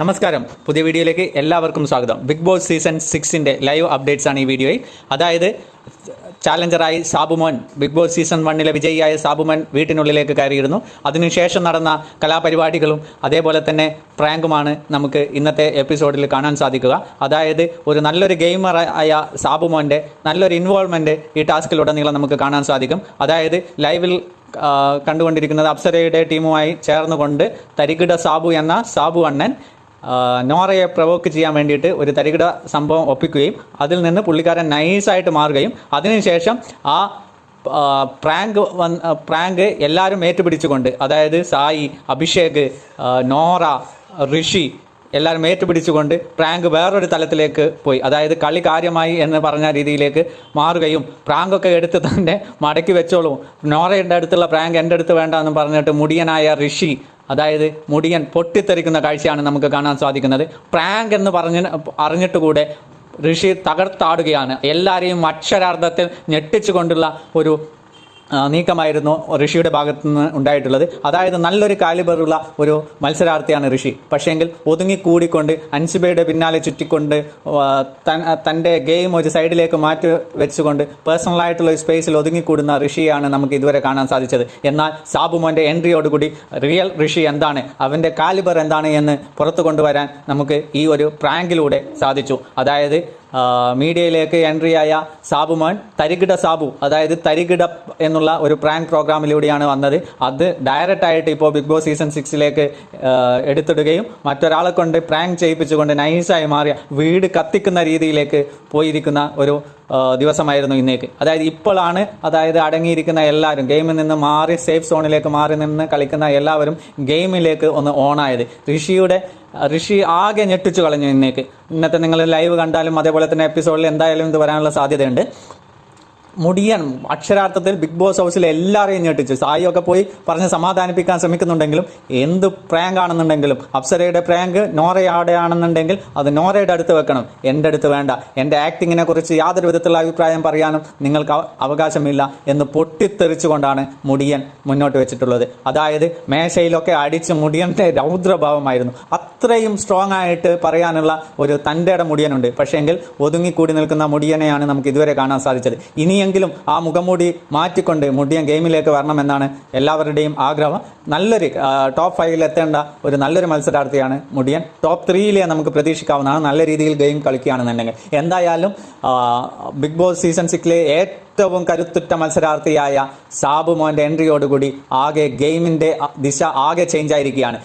നമസ്കാരം. പുതിയ വീഡിയോയിലേക്ക് എല്ലാവർക്കും സ്വാഗതം. ബിഗ് ബോസ് സീസൺ സിക്സിന്റെ ലൈവ് അപ്ഡേറ്റ്സ് ആണ് ഈ വീഡിയോയിൽ. അതായത് ചാലഞ്ചറായി സാബുമോൻ ബിഗ് ബോസ് സീസൺ വണ്ണിലെ വിജയിയായ സാബുമോൻ വീട്ടിനുള്ളിലേക്ക് കയറിയിരുന്നു. അതിനുശേഷം നടന്ന കലാപരിപാടികളും അതേപോലെ തന്നെ പ്രാങ്കുമാണ് നമുക്ക് ഇന്നത്തെ എപ്പിസോഡിൽ കാണാൻ സാധിക്കുക. അതായത് ഒരു നല്ലൊരു ഗെയിമർ ആയ സാബുമോന്റെ നല്ലൊരു ഇൻവോൾവ്മെന്റ് ഈ ടാസ്കിലുടനീളം നമുക്ക് കാണാൻ സാധിക്കും. അതായത് ലൈവിൽ കണ്ടുകൊണ്ടിരിക്കുന്നത് അപ്സരയുടെ ടീമുമായി ചേർന്നുകൊണ്ട് തരികിട സാബു എന്ന സാബു അണ്ണൻ നോറയെ പ്രവോക്ക് ചെയ്യാൻ വേണ്ടിയിട്ട് ഒരു തരികിട സംഭവം ഒപ്പിക്കുകയും അതിൽ നിന്ന് പുള്ളിക്കാരൻ നൈസായിട്ട് മാറുകയും അതിനുശേഷം ആ പ്രാങ്ക് വന്ന് പ്രാങ്ക് എല്ലാവരും ഏറ്റുപിടിച്ചുകൊണ്ട് അതായത് സായി അഭിഷേക് നോറ ഋഷി എല്ലാവരും ഏറ്റുപിടിച്ചുകൊണ്ട് പ്രാങ്ക് വേറൊരു തലത്തിലേക്ക് പോയി. അതായത് കളി കാര്യമായി എന്ന് പറഞ്ഞ രീതിയിലേക്ക് മാറുകയും പ്രാങ്കൊക്കെ എടുത്ത് തന്നെ മടക്കി വെച്ചോളൂ. നോറയുടെ അടുത്തുള്ള പ്രാങ്ക് എന്റെ അടുത്ത് വേണ്ട എന്ന് പറഞ്ഞിട്ട് മുടിയനായ ഋഷി അതായത് മുടിയൻ പൊട്ടിത്തെറിക്കുന്ന കാഴ്ചയാണ് നമുക്ക് കാണാൻ സാധിക്കുന്നത്. പ്രാങ്ക് എന്ന് പറഞ്ഞ് അറിഞ്ഞിട്ട് കൂടെ ഋഷി തകർത്താടുകയാണ്. എല്ലാവരെയും അക്ഷരാർത്ഥത്തിൽ ഞെട്ടിച്ചുകൊണ്ടുള്ള ഒരു നീക്കമായിരുന്നു ഋഷിയുടെ ഭാഗത്തു നിന്ന് ഉണ്ടായിട്ടുള്ളത്. അതായത് നല്ലൊരു കാലിബറുള്ള ഒരു മത്സരാർത്ഥിയാണ് ഋഷി. പക്ഷേങ്കിൽ ഒതുങ്ങിക്കൂടിക്കൊണ്ട് അൻസിബയുടെ പിന്നാലെ ചുറ്റിക്കൊണ്ട് തന്റെ ഗെയിം ഒരു സൈഡിലേക്ക് മാറ്റി വെച്ചുകൊണ്ട് പേഴ്സണലായിട്ടുള്ള ഒരു സ്പേസിൽ ഒതുങ്ങിക്കൂടുന്ന ഋഷിയാണ് നമുക്ക് ഇതുവരെ കാണാൻ സാധിച്ചത്. എന്നാൽ സാബുമോന്റെ എൻട്രിയോടുകൂടി റിയൽ ഋഷി എന്താണ്? അവന്റെ കാലിബർ എന്താണ് എന്ന് പുറത്തു കൊണ്ടുവരാൻ നമുക്ക് ഈ ഒരു പ്രാങ്കിലൂടെ സാധിച്ചു. അതായത് മീഡിയയിലേക്ക് എൻട്രി ആയ സാബുമോൻ തരികിട സാബു അതായത് തരികിട എന്നുള്ള ഒരു പ്രാങ്ക് പ്രോഗ്രാമിലൂടെയാണ് വന്നത്. അത് ഡയറക്റ്റ് ആയിട്ട് ഇപ്പോൾ ബിഗ് ബോസ് സീസൺ സിക്സിലേക്ക് എടുത്തിടുകയും മറ്റൊരാളെ കൊണ്ട് പ്രാങ്ക് ചെയ്യിപ്പിച്ചുകൊണ്ട് നൈസായി മാറിയ വീട് കത്തിക്കുന്ന രീതിയിലേക്ക് പോയിരിക്കുന്ന ഒരു ദിവസമായിരുന്നു ഇന്നേക്ക്. അതായത് ഇപ്പോഴാണ് അതായത് അടങ്ങിയിരിക്കുന്ന എല്ലാവരും ഗെയിമിൽ നിന്ന് മാറി സേഫ് സോണിലേക്ക് മാറി നിന്ന് കളിക്കുന്ന എല്ലാവരും ഗെയിമിലേക്ക് ഒന്ന് ഓണായത് ഋഷിയുടെ ഋഷി ആകെ ഞെട്ടിച്ചു കളഞ്ഞു ഇന്നേക്ക്. ഇന്നത്തെ നിങ്ങൾ ലൈവ് കണ്ടാലും അതേപോലെ തന്നെ എപ്പിസോഡിൽ എന്തായാലും ഇത് വരാനുള്ള സാധ്യതയുണ്ട്. മുടിയൻ അക്ഷരാർത്ഥത്തിൽ ബിഗ് ബോസ് ഹൗസിൽ എല്ലാവരെയും ഞെട്ടിച്ചു സായിയൊക്കെ പോയി പറഞ്ഞ് സമാധാനിപ്പിക്കാൻ ശ്രമിക്കുന്നുണ്ടെങ്കിലും എന്ത് പ്രാങ്ക് ആണെന്നുണ്ടെങ്കിലും അപ്സരയുടെ പ്രാങ്ക് നോറയാടെയാണെന്നുണ്ടെങ്കിൽ അത് നോറയുടെ അടുത്ത് വെക്കണം. എന്റെ അടുത്ത് വേണ്ട. എന്റെ ആക്ടിങ്ങിനെ കുറിച്ച് യാതൊരു വിധത്തിലുള്ള അഭിപ്രായം പറയാനും നിങ്ങൾക്ക് അവ- അവകാശമില്ല എന്ന് പൊട്ടിത്തെറിച്ചുകൊണ്ടാണ് മുടിയൻ മുന്നോട്ട് വെച്ചിട്ടുള്ളത്. അതായത് മേശയിലൊക്കെ അടിച്ച് മുടിയന്റെ രൗദ്രഭാവമായിരുന്നു. അത്രയും സ്ട്രോങ് ആയിട്ട് പറയാനുള്ള ഒരു തന്റെ മുടിയനുണ്ട്. പക്ഷേങ്കിൽ ഒതുങ്ങിക്കൂടി നിൽക്കുന്ന മുടിയനെയാണ് നമുക്ക് ഇതുവരെ കാണാൻ സാധിച്ചത്. ഇനിയെങ്കിലും ആ മുഖംമൂടി മാറ്റിക്കൊണ്ട് മുടിയൻ ഗെയിമിലേക്ക് വരണമെന്നാണ് എല്ലാവരുടെയും ആഗ്രഹം. നല്ലൊരു ടോപ്പ് ഫൈവിൽ എത്തേണ്ട ഒരു നല്ലൊരു മത്സരാർത്ഥിയാണ് മുടിയൻ. ടോപ്പ് ത്രീയിലെ നമുക്ക് പ്രതീക്ഷിക്കാവുന്നതാണ്. നല്ല രീതിയിൽ ഗെയിം കളിക്കുകയാണെന്നുണ്ടെങ്കിൽ. എന്തായാലും ബിഗ് ബോസ് സീസൺ സിക്സിലെ ഏറ്റവും കരുത്തുറ്റ മത്സരാർത്ഥിയായ സാബു മോന്റെ എൻട്രിയോടുകൂടി ആകെ ഗെയിമിന്റെ ദിശ ആകെ ചേഞ്ച് ആയിരിക്കുകയാണ്.